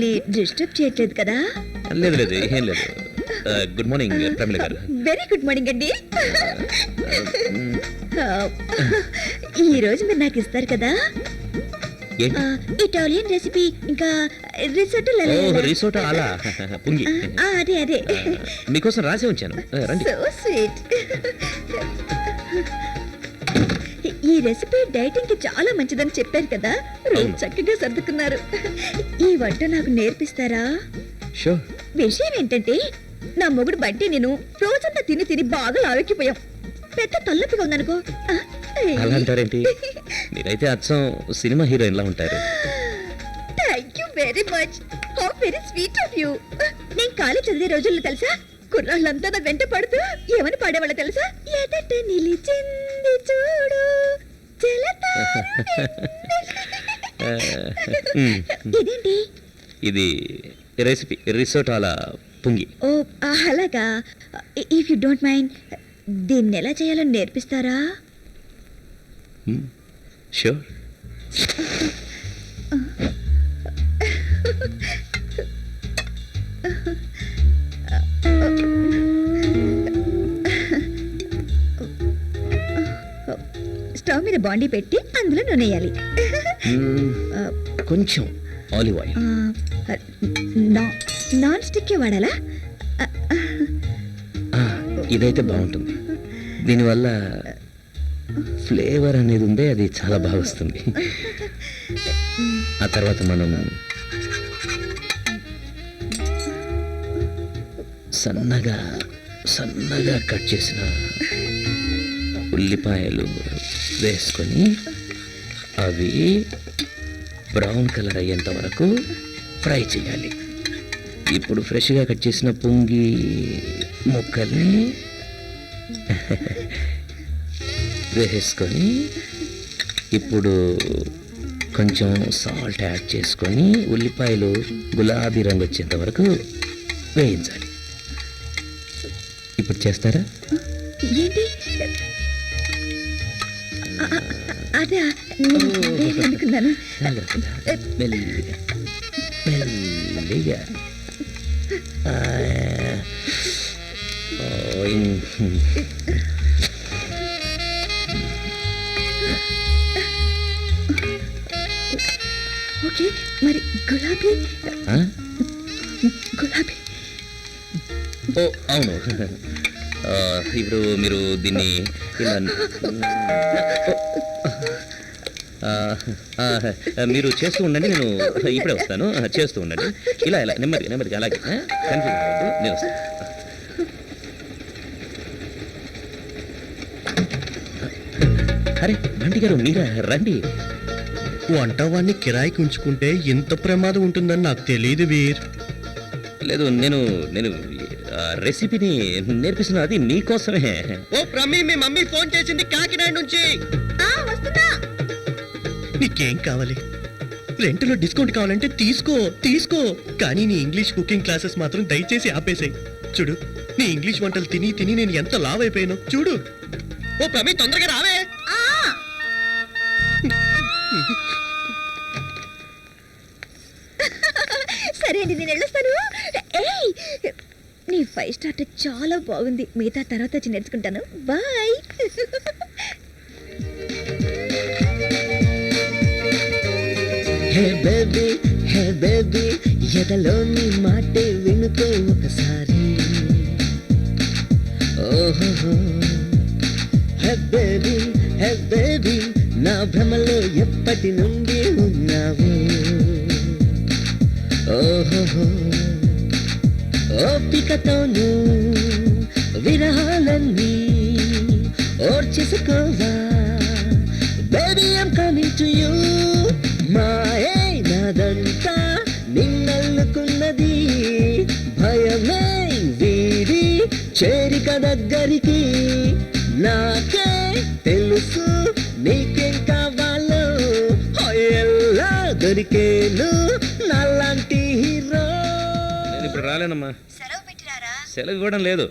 మిమ్మల్ని డిస్టర్బ్ చేయట్లేదు కదా? లేదు లేదు ఏం లేదు. గుడ్ మార్నింగ్ ప్రమిళ గారు. వెరీ గుడ్ మార్నింగ్ అండి. ఈ రోజు మీరు నాకు ఇస్తారు కదా? ఇటాలియన్ రెసిపీ ఇంకా రిసోర్ట్ రిసోర్ట్ అలా. పుంగి. అదే అదే. మీకోసం రాసి ఉంచాను. రండి. సో స్వీట్ ఈ రెసిపీ డైటింగ్కి చాలా మంచిదని చెప్పారు కదా? రోజు. చక్కగా సర్దుకున్నారు. ఈ వంట నాకు నేర్పిస్తారా? షూర్. విషయం ఏంటంటే నా మొగుడు బట్టి నేను రోజంతా తిని తిని బాగా లావెక్కిపోయాం పెద్ద తలనొప్పిగా ఉందనుకో. ఆ, అలా అంటారేంటి? మీరైతే అచ్చం సినిమా హీరోయిన్ లా ఉంటారు. Thank you very much how very sweet of you నేను కాలేజ్ చదివే రోజుల్లో తెలుసా? కుర్రాళ్ళంతా నా వెంట పడుతూ ఏమని పాడేవాళ్ళ తెలుసా? ఎదట నిలిచింది. చూడు ఇదేంటి ఇది రెసిపీ రిసోర్ట్ అలా పుంగి. ఓ అలాగా. ఇఫ్ యు డోంట్ మైండ్ దీన్ని ఎలా చేయాలో నేర్పిస్తారా? షూర్ స్టవ్ మీద బాండీ పెట్టి అందులో నూనె వేయాలి కొంచెం ఆలివ్ ఆయిల్. నాన్ స్టిక్ వాడాలా? ఇదైతే బాగుంటుంది. దీనివల్ల ఫ్లేవర్ అనేది ఉందే అది చాలా బాగా వస్తుంది. ఆ తర్వాత మనం సన్నగా సన్నగా కట్ చేసిన ఉల్లిపాయలు వేసుకొని అవి బ్రౌన్ కలర్ అయ్యేంత వరకు ఫ్రై చేయాలి. ఇప్పుడు ఫ్రెష్గా కట్ చేసిన పొంగి ముక్కల్ని వేసుకొని ఇప్పుడు కొంచెం సాల్ట్ యాడ్ చేసుకొని ఉల్లిపాయలు గులాబీ రంగు వచ్చేంత వరకు వేయించాలి. ఇప్పుడు చేస్తారా? నేను అనుకున్నాను జాగ్రత్తగా మెల్లిగా. మెల్లిగా ఆ, ఓ, ఇం- ఓకే మరి గులాబీ? ఆ? గులాబీ. ఓ అవును. ఆ, ఇప్పుడు మీరు దీన్ని ఇలా మీరు చేస్తూ ఉండండి నేను ఇప్పుడే వస్తాను. చేస్తూ ఉండండి. ఇలా ఇలా నెమ్మదిగా నెమ్మదిగా అలాగే? కన్ఫ్యూజ్ అవ్వద్దు. నేను వస్తాను. అరే బండి గారు మీరా రండి. వంట వాడిని కిరాయికి ఉంచుకుంటే ఇంత ప్రమాదం ఉంటుందని నాకు తెలియదు వీర్. లేదు నేను నేను ఆ, రెసిపీని నేర్పిస్తున్నా అది మీకోసమే. ఓ ప్రమి మీ మమ్మీ ఫోన్ చేసింది కాకినాడ నుంచి. నీకేం కావాలి? రెంట్లో డిస్కౌంట్ కావాలంటే తీసుకో తీసుకో. కానీ నీ ఇంగ్లీష్ కుకింగ్ క్లాసెస్ మాత్రం దయచేసి ఆపేసాయి. చూడు నీ ఇంగ్లీష్ వంటలు తిని తిని నేను ఎంత లావ్ అయిపోయాను చూడు. ఓ ప్రమే తొందరగా రావే. సరే అండి నేను వెళ్ళొస్తాను. ఏయ్ నీ ఫైవ్ స్టార్ట్ చాలా బాగుంది. మిగతా తర్వాత వచ్చి నేర్చుకుంటాను. Bye. Hey baby hey baby ఎదలోని మాటే వినుకో ఒకసారి. ఓహో హే బేబీ హే బేబీ నా భ్రమలో ఎప్పటి నుండి ఉన్నావు? ఓహో ఓపికతోను విరహాలన్నీ ఓర్చేసుకోవా? నిన్నల్లుకున్నది భయమే వీడి చేరిక దగ్గరికి. నాకే తెలుసు నీకేం కావాలో ఎలా దొరికేను నాలాంటి హీరో. నేను ఇప్పుడు రాలేనమ్మా. సెలవు పెట్టినారా? సెలవు ఇవ్వడం లేదు.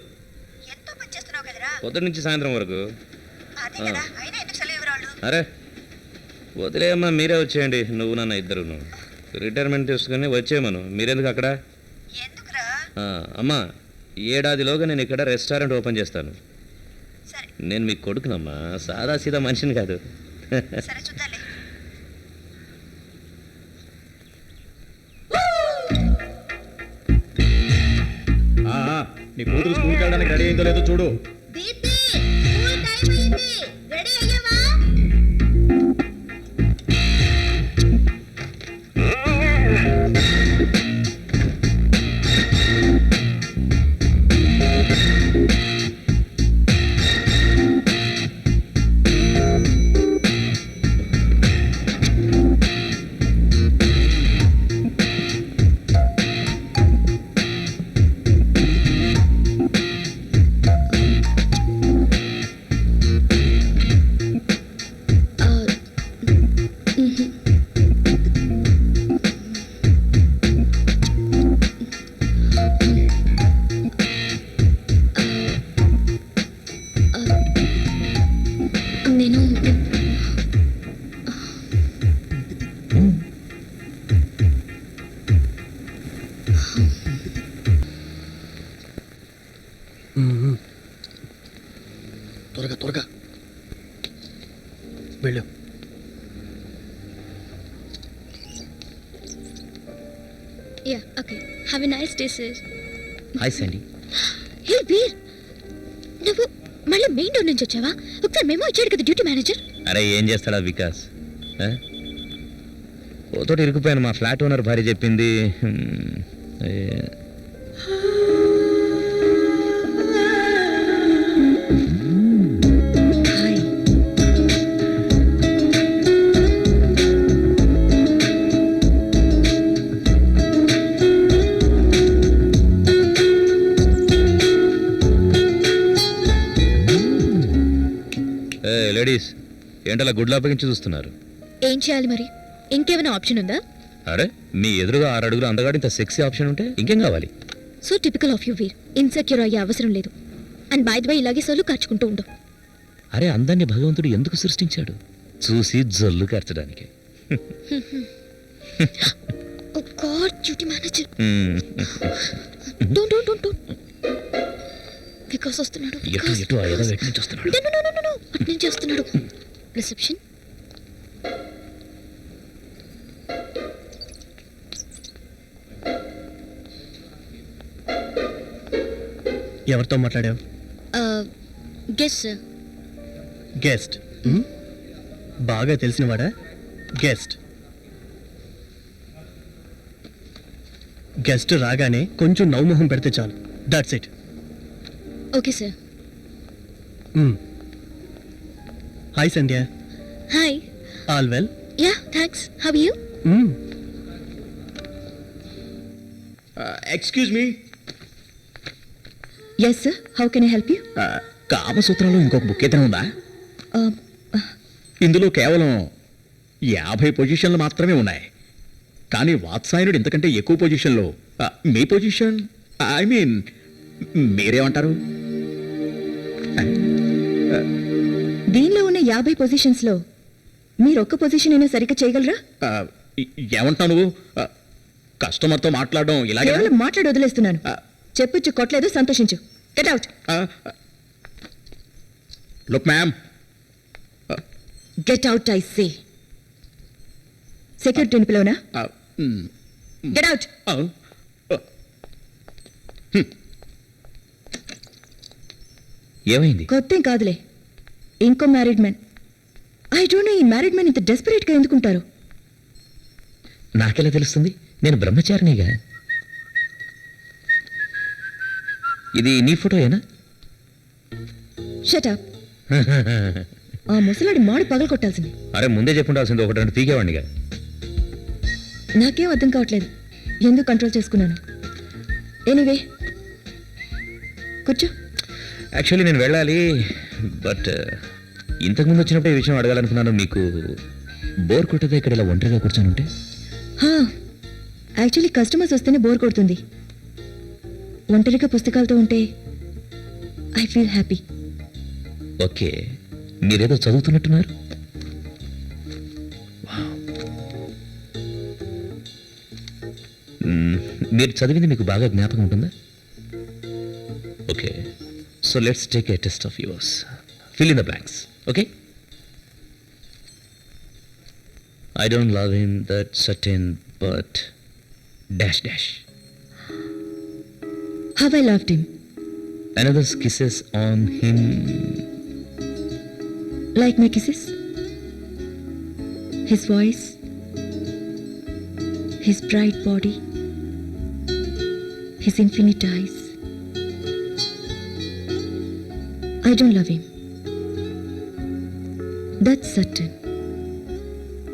ఎంతో పని చేస్తున్నావు కదరా. పొద్దున్న నుంచి సాయంత్రం వరకు. అదే కదా అయినా ఎందుకు సెలవు ఇవ్వరాళ్ళు? అరే వదిలేయమ్మా మీరే వచ్చేయండి. నువ్వు నన్ను ఇద్దరు రిటైర్మెంట్ తీసుకుని వచ్చేయమను. మీరెందుకు అక్కడ? అమ్మా ఏడాదిలోగా నేను ఇక్కడ రెస్టారెంట్ ఓపెన్ చేస్తాను. నేను మీ కొడుకునమ్మా సాదా సీదా మనిషిని కాదు. నీ కూతురు స్కూల్కి వెళ్ళడానికి రెడీ అయిందో లేదో చూడు. Have a nice day sir hi Sandy hey Veer నువ్వు మళ్ళీ మెయిన్ డోర్ నుంచి వచ్చావా? ఒకసారి మేము వచ్చాడు కదా డ్యూటీ మేనేజర్ అరే ఏం చేస్తాడా వికాస్? ఓతోటి ఇరుకుపోయాను మా ఫ్లాట్ ఓనర్ భార్య చెప్పింది. ఏ- ఏంటలా గుడ్లు అప్పగించి చూస్తున్నారు? ఏం చేయాలి మరి? ఇంకేమైనా ఆప్షన్ ఉందా? అరే మీ ఎదురుగా ఆరు అడుగులు అందగాడు ఇంత సెక్సీ ఆప్షన్ ఉంటే ఇంకేం కావాలి? So typical of you Veer insecure అయ్యే అవసరం లేదు. అండ్ బై బై ఇలాగే సోలు ఖర్చుకుంటూ ఉండు. అరే అందాన్ని భగవంతుడు ఎందుకు సృష్టించాడు? చూసి జల్లు కరచడానికి. ఓ god duty manager. Don't don't don't don't Vikas వస్తున్నాడు ఎటు వికాస్ ఎటు ఆ నుంచి వస్తున్నాడు no no no no no అటు నుంచి వస్తున్నాడు. రిసెప్షన్. ఎవరితో మాట్లాడావు? గెస్ గెస్ట్ బాగా తెలిసినవాడా? గెస్ట్ గెస్ట్ రాగానే కొంచెం నవ్వుమొహం పెడితే చాలు. That's it okay sir hi Sandhya hi all well ya thanks how you excuse me yes sir how can I help you కామసూత్రంలో ఇంకొక బుక్ ఏదైనా ఉందా ఇందులో కేవలం యాభై పొజిషన్లు మాత్రమే ఉన్నాయి కానీ వాత్సాయనుడు ఇంతకంటే ఎక్కువ పొజిషన్లో మీ పొజిషన్ ఐ మీన్ మీరేమంటారు యాభై పొజిషన్స్లో మీరు ఒక్క పొజిషన్ అయినా సరిగ్గా చేయగలరా? ఏమంటావు నువ్వు? కస్టమర్తో మాట్లాడడం ఇలాగే కేవలం మాట్లాడి వదిలేస్తున్నాను. చెప్పుచ్చు కొట్టలేదు సంతోషించు. Get out look ma'am get out I say సెక్యూరిటీని పిలవనా గెట్ అవుట్ ఏమైంది? కొత్త కాదులే. ఇంకో married man I don't know ఈ మ్యారీడ్ మ్యాన్ ఇంత డెస్పరేట్గా ఎందుకుంటారు? నాకెలా తెలుస్తుంది? నేను బ్రహ్మచారినిగా. ఇది నీ ఫోటోయేనా? షట్ అప్ ఆ ముసలాడి మాడు పగల కొట్టాల్సింది అరే ముందే చెప్పుండాల్సింది ఒకటి రెండు పీకేవాడినిగా నాకేం అర్థం కావట్లేదు. ఎందుకు కంట్రోల్ చేసుకున్నాను? ఎనీవే కూర్చో. యాక్చువల్లీ నేను వెళ్ళాలి. బట్ ఇంతకుముందు వచ్చినప్పుడు ఈ విషయం అడగాలనుకున్నాను. మీకు బోర్ కొట్టదా ఇక్కడ ఇలా ఒంటరిగా కూర్చొని ఉంటే యాక్చువల్లీ కస్టమర్స్ వస్తేనే బోర్ కొడుతుంది. ఒంటరిగా పుస్తకాలతో ఉంటే ఐ ఫీల్ హ్యాపీ. ఓకే మీరేదో చదువుతున్నట్టున్నారు? మీరు చదివింది మీకు బాగా జ్ఞాపకం ఉంటుందా? So let's take a test of yours. Fill in the blanks, okay? I don't love him, that certain, but dash dash. How I loved him. Another's kisses on him. Like my kisses? His voice, his bright body, his infinite eyes. I don't love him that's certain